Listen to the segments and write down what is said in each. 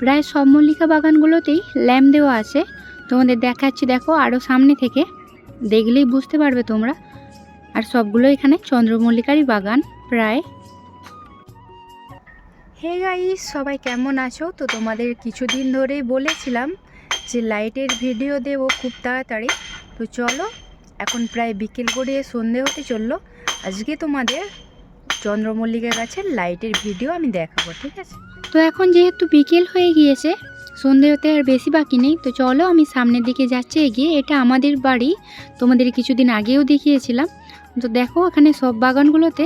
প্রায় সব মল্লিকা বাগানগুলোতেই ল্যাম্প দেওয়া আছে। তোমাদের দেখাচ্ছি, দেখো আরও সামনে থেকে। দেখলেই বুঝতে পারবে তোমরা। আর সবগুলো এখানে চন্দ্রমল্লিকারই বাগান, প্রায়। হে গাইস, সবাই কেমন আছো? তো তোমাদের কিছুদিন ধরেই বলেছিলাম যে লাইটের ভিডিও দেবো খুব তাড়াতাড়ি। তো চলো, এখন প্রায় বিকেল গড়িয়ে সন্ধে হতে চলল। আজকে তোমাদের চন্দ্রমল্লিকা গাছের লাইটের ভিডিও আমি দেখাবো, ঠিক আছে? তো এখন যেহেতু বিকেল হয়ে গিয়েছে, সন্ধে হতে আর বেশি বাকি নেই, তো চলো আমি সামনের দিকে যাচ্ছি এগিয়ে। এটা আমাদের বাড়ি, তোমাদের কিছুদিন আগেও দেখিয়েছিলাম। তো দেখো, এখানে সব বাগানগুলোতে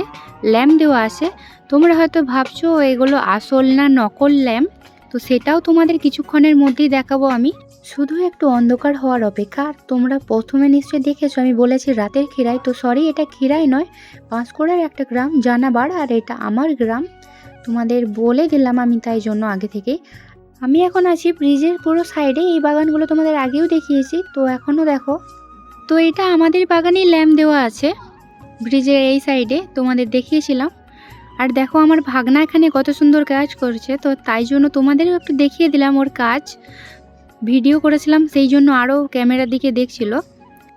ল্যাম্প দেওয়া আছে। তোমরা হয়তো ভাবছ, এগুলো আসল না নকল ল্যাম্প? তো সেটাও তোমাদের কিছুক্ষণের মধ্যেই দেখাবো আমি। শুধু একটু অন্ধকার হওয়ার অপেক্ষা, আর তোমরা প্রথমে নিশ্চয়ই দেখেছ, আমি বলেছি রাতের খিরাই তো সরি এটা খিরাই নয়, পাঁশকুড়ার একটা গ্রাম জানাবার আর এটা আমার গ্রাম। তোমাদের বলে দিলাম আমি তাই জন্য আগে থেকে আমি এখন আছি ব্রিজের পুরো সাইডে, এই বাগানগুলো তোমাদের আগেও দেখিয়েছি, তো এখনও দেখো। তো এটা আমাদের বাগানেই ল্যাম্প দেওয়া আছে, ব্রিজের এই সাইডে, তোমাদের দেখিয়েছিলাম। আর দেখো আমার ভাগনা এখানে কত সুন্দর কাজ করছে, তো তাই জন্য তোমাদেরও একটু দেখিয়ে দিলাম ওর কাজ। ভিডিও করেছিলাম, সেই জন্য আরও ক্যামেরার দিকে দেখছিল।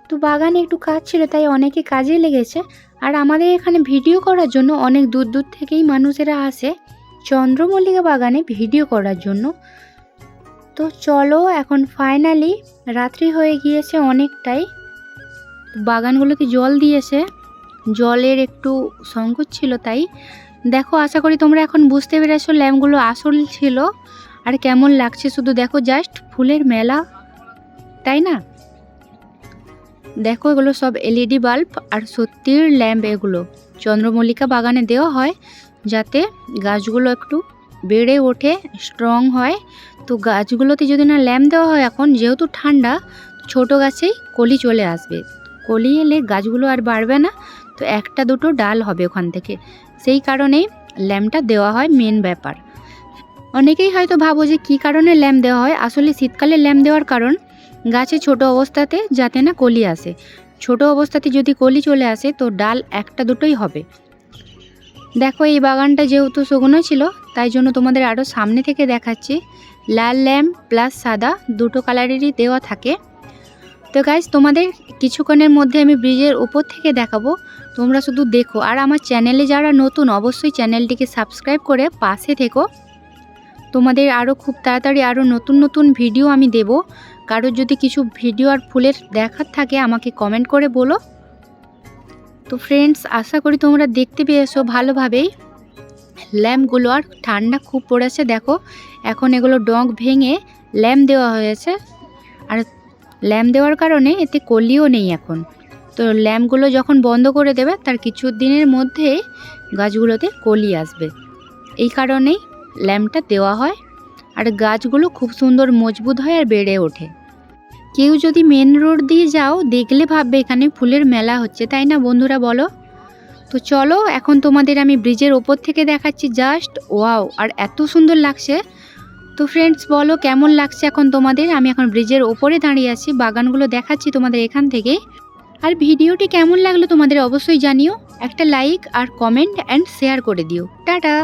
তো বাগানে একটু কাজ ছিল, তাই অনেকে কাজে লেগেছে। আর আমাদের এখানে ভিডিও করার জন্য অনেক দূর দূর থেকেই মানুষেরা আসে চন্দ্রমল্লিকা বাগানে ভিডিও করার জন্য। তো চলো, এখন ফাইনালি রাত্রি হয়ে গিয়েছে অনেকটাই। বাগানগুলোতে জল দিয়েছে। জলের একটু সংকট ছিল তাই। দেখো, আশা করি তোমরা এখন বুঝতে পেরেছ ল্যাম্পগুলো আসল ছিল আর কেমন লাগছে। শুধু দেখো জাস্ট ফুলের মেলা, তাই না? দেখো, এগুলো সব এলইডি বাল্ব আর সত্যির ল্যাম্প এগুলো। চন্দ্রমল্লিকা বাগানে দেওয়া হয় যাতে গাছগুলো একটু বেড়ে ওঠে স্ট্রং হয়। তো গাছগুলোতে যদি না ল্যাম্প দেওয়া হয় এখন, যেহেতু ঠান্ডা, ছোট গাছেই কলি চলে আসবে। কলি এলে গাছগুলো আর বাড়বে না, তো একটা দুটো ডাল হবে ওখান থেকে। সেই কারণেই ল্যাম্পটা দেওয়া হয় মেন ব্যাপার। অনেকেই হয়তো ভাবো যে কী কারণে ল্যাম্প দেওয়া হয়? আসলে শীতকালে ল্যাম্প দেওয়ার কারণ গাছে ছোট অবস্থাতে যাতে না কলি আসে। ছোট অবস্থাতে যদি কলি চলে আসে, তো ডাল একটা দুটোই হবে। দেখো, এই বাগানটা যেহেতু শুকনো ছিল, তাই জন্য তোমাদের আরও সামনে থেকে দেখাচ্ছি। লাল ল্যাম্প প্লাস সাদা দুটো কালারেরই দেওয়া থাকে। তো গাইজ তোমাদের কিছুক্ষণের মধ্যে আমি ব্রিজের উপর থেকে দেখাবো। তোমরা শুধু দেখো। আর আমার চ্যানেলে যারা নতুন, অবশ্যই চ্যানেলটিকে সাবস্ক্রাইব করে পাশে থেকো। তোমাদের আরও খুব তাড়াতাড়ি আরও নতুন নতুন ভিডিও আমি দেব। কারোর যদি কিছু ভিডিও আর ফুলের দেখার থাকে, আমাকে কমেন্ট করে বলো। তো ফ্রেন্ডস আশা করি তোমরা দেখতে পেয়েছ ভালোভাবেই। ল্যাম্পগুলো আর ঠান্ডা খুব পড়েছে, দেখো। এখন এগুলো ডগ ভেঙে ল্যাম্প দেওয়া হয়েছে। আর ল্যাম্প দেওয়ার কারণে এতে কলিও নেই এখন। তো ল্যাম্পগুলো যখন বন্ধ করে দেবে, তার কিছু দিনের মধ্যে গাছগুলোতে কলি আসবে। এই কারণেই ল্যাম্পটা দেওয়া হয়। আর গাছগুলো খুব সুন্দর মজবুত হয় আর বেড়ে ওঠে। কেউ যদি মেন রোড দিয়ে যাও, দেখলে ভাববে এখানে ফুলের মেলা হচ্ছে, তাই না বন্ধুরা বলো? তো চলো, এখন তোমাদের আমি ব্রিজের ওপর থেকে দেখাচ্ছি জাস্ট ওয়াও আর এত সুন্দর লাগছে। তো ফ্রেন্ডস বলো কেমন লাগছে এখন তোমাদের? আমি এখন ব্রিজের ওপরে দাঁড়িয়ে আছি, বাগানগুলো দেখাচ্ছি তোমাদের এখান থেকে। আর ভিডিওটি কেমন লাগল তোমাদের অবশ্যই জানিও, একটা লাইক আর কমেন্ট অ্যান্ড শেয়ার করে দিও। টাটা!